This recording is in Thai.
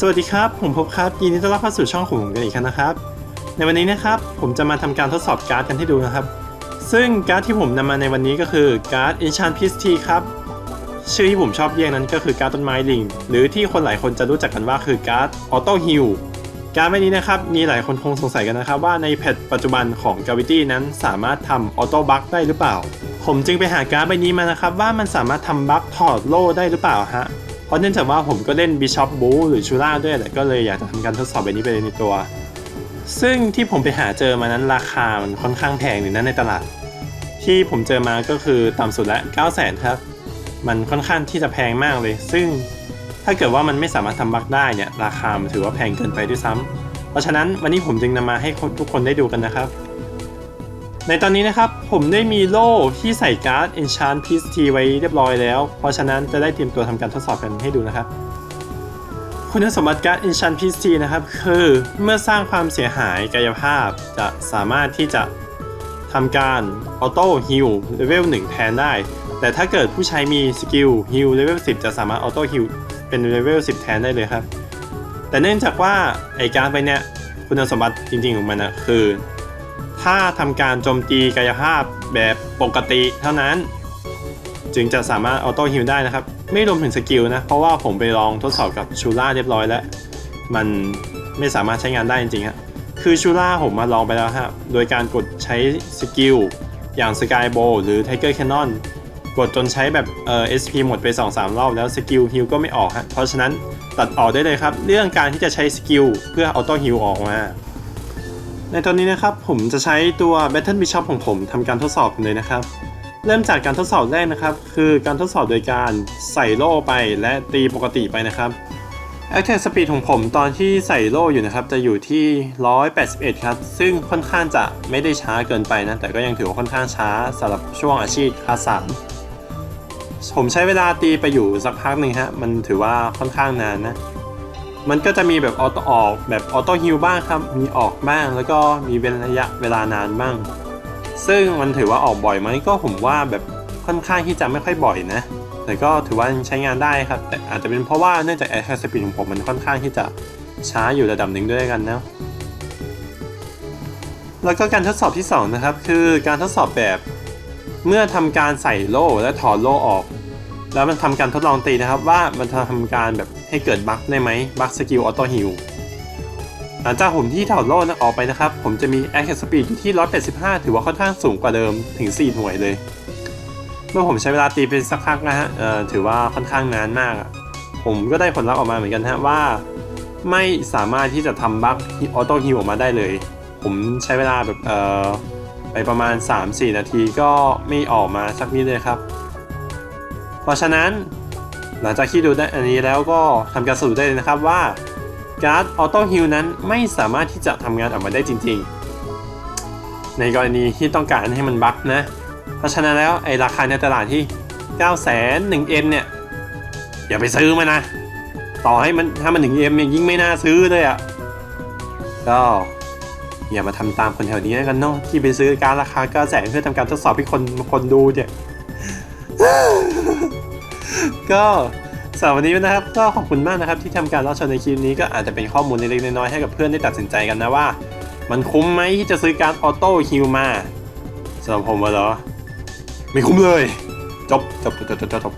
สวัสดีครับ ผมพบครับยินดีต้อนรับเข้าสู่ช่องของผมกันอีกครั้งนะครับ ในวันนี้นะครับผมจะมาทำการทดสอบการ์ดกันให้ดูนะครับ ซึ่งการ์ดที่ผมนำมาในวันนี้ก็คือการ์ด Enchant p i s t ครับชื่อที่ผมชอบเรียกนั้นก็คือการ์ดต้นไม้ลิง หรือที่คนหลายคนจะรู้จักกันว่าคือการ์ด Auto Heal การ์ดใบนี้นะครับมีหลายคนคงสงสัยกันนะครับว่าในแพทปัจจุบันของ Gravity นั้นสามารถทำ Auto Bug ได้หรือเปล่า ผมจึงไปหาการ์ดใบนี้มานะครับว่ามันสามารถทำบั๊กถอดโล่ได้หรือเปล่าฮะ เพราะเนื่องจากว่าผมก็เล่น Bishop b u l หรือ Shura ด้วยแหละก็เลยอยากจะทำการทดสอบใบบนี้ไปเลยในตัว ซึ่งที่ผมไปหาเจอมานั้นราคามันค่อนข้างแพงเลยนะในตลาด ที่ผมเจอมาก็คือต่ำสุดละ9 0 0 0 0ครับ มันค่อนข้างที่จะแพงมากเลย ซึ่งถ้าเกิดว่ามันไม่สามารถทำบั๊กได้เนี่ยราคามันถือว่าแพงเกินไปด้วยซ้ำเพราะฉะนั้นวันนี้ผมจึงนำมาให้ทุกคนได้ดูกันนะครับ ในตอนนี้นะครับ ผมได้มีโล่ที่ใส่การ์ด Enchant Piece T ไว้เรียบร้อยแล้ว เพราะฉะนั้นจะได้เตรียมตัวทำการทดสอบกันให้ดูนะครับ คุณสมบัติการ์ด Enchant Piece T นะครับ คือเมื่อสร้างความเสียหายกายภาพจะสามารถที่จะทำการ Auto Heal Level 1แทนได้ แต่ถ้าเกิดผู้ใช้มีสกิล Heal Level 10 จะสามารถ Auto Heal เป็น Level 10 แทนได้เลยครับ แต่เนื่องจากว่าไอการ์ดไปเนี่ยคุณสมบัติจริงๆของมันนะคือ ถ้าทำการโจมตีกายภาพแบบปกติเท่านั้น จึงจะสามารถออโต้ฮิลได้นะครับ ไม่รวมถึงสกิลนะ เพราะว่าผมไปลองทดสอบกับชูล่าเรียบร้อยแล้ว มันไม่สามารถใช้งานได้จริงๆฮะคือชูล่าผมมาลองไปแล้วฮะโดยการกดใช้สกิลอย่างสกายโบหรือไทเกอร์แคนนอนกดจนใช้แบบเอ่อ SP หมดไป 2-3 รอบแล้วสกิลฮิลก็ไม่ออกฮะเพราะฉะนั้นตัดออกได้เลยครับ เรื่องการที่จะใช้สกิลเพื่อออโต้ฮิลออกมา ในตอนนี้นะครับผมจะใช้ตัว Battle Bishop ของผมทำการทดสอบเลยนะครับ เริ่มจากการทดสอบแรกนะครับ คือการทดสอบโดยการใส่โล่ไปและตีปกติไปนะครับ Attack Speed ของผมตอนที่ใส่โล่อยู่นะครับ จะอยู่ที่ 181 ครับ ซึ่งค่อนข้างจะไม่ได้ช้าเกินไปนะ แต่ก็ยังถือว่าค่อนข้างช้าสำหรับช่วงอาชีพคลาสสามผมใช้เวลาตีไปอยู่สักพักหนึ่งฮะมันถือว่าค่อนข้างนานนะ มันก็จะมีแบบออโต้ออกแบบออโต้ฮิลบ้างครับ มีออกบ้าง แล้วก็มีเป็นระยะเวลานานบ้าง ซึ่งมันถือว่าออกบ่อยไหมก็ผมว่าแบบค่อนข้างที่จะไม่ค่อยบ่อยนะ แต่ก็ถือว่าใช้งานได้ครับ แต่อาจจะเป็นเพราะว่าเนื่องจากแอร์สปีดของผมมันค่อนข้างที่จะช้าอยู่ระดับหนึ่งด้วยกันนะแล้วก็การทดสอบที่ 2 นะครับ คือการทดสอบแบบเมื่อทำการใส่โล่และถอดโล่ออก แล้วมันทำการทดลองตีนะครับว่ามันจะทำการแบบให้เกิดบั๊กได้ไหมบั๊กสกิลออโต้ฮิลหลังจากผมที่ถอดโล่นั้นออกไปนะครับ ผมจะมี Action Speed อยู่ที่ 185 ถือว่าค่อนข้างสูงกว่าเดิมถึง 4 หน่วยเลย เมื่อผมใช้เวลาตีไปสักพักนะฮะถือว่าค่อนข้างนานมาก ผมก็ได้ผลลัพธ์ออกมาเหมือนกันฮะว่า ไม่สามารถที่จะทำบั๊กออโต้ฮิลออกมาได้เลย ผมใช้เวลาแบบไปประมาณ 3-4 นาทีก็ไม่ออกมาสักนิดเลยครับ เพราะฉะนั้นหลังจากที่ดูได้อันนี้แล้วก็ทำการสรุปได้เลยนะครับว่าการ์ดออโต้ฮิลนั้นไม่สามารถที่จะทำงานออกมาได้จริง ๆ ในกรณีที่ต้องการให้มันบั๊กนะ เพราะฉะนั้นแล้วไอ้ราคาในตลาดที่ 9 0 0 0 0 1 M เนี่ย อย่าไปซื้อมันนะ ต่อให้มันถ้ามัน 1 M เนี่ยยิ่งไม่น่าซื้อเลยอะ่ะก็อย่ามาทำตามคนแถวนี้แล้วกันเนาะที่ไปซื้อการราคา9 0 0 0 0เพื่อทำการทดสอบให้คนคนดูเนี่ย ก็สำหรับวันนี้นะครับก็ขอบคุณมากนะครับที่ทำการรับชมในคลิปนี้ก็อาจจะเป็นข้อมูลเล็กๆน้อยๆให้กับเพื่อนได้ตัดสินใจกันนะว่า มันคุ้มไหมที่จะซื้อการออโต้คิวมาสำหรับผมวะเหรอ ไม่คุ้มเลย จบจบจบจบจบ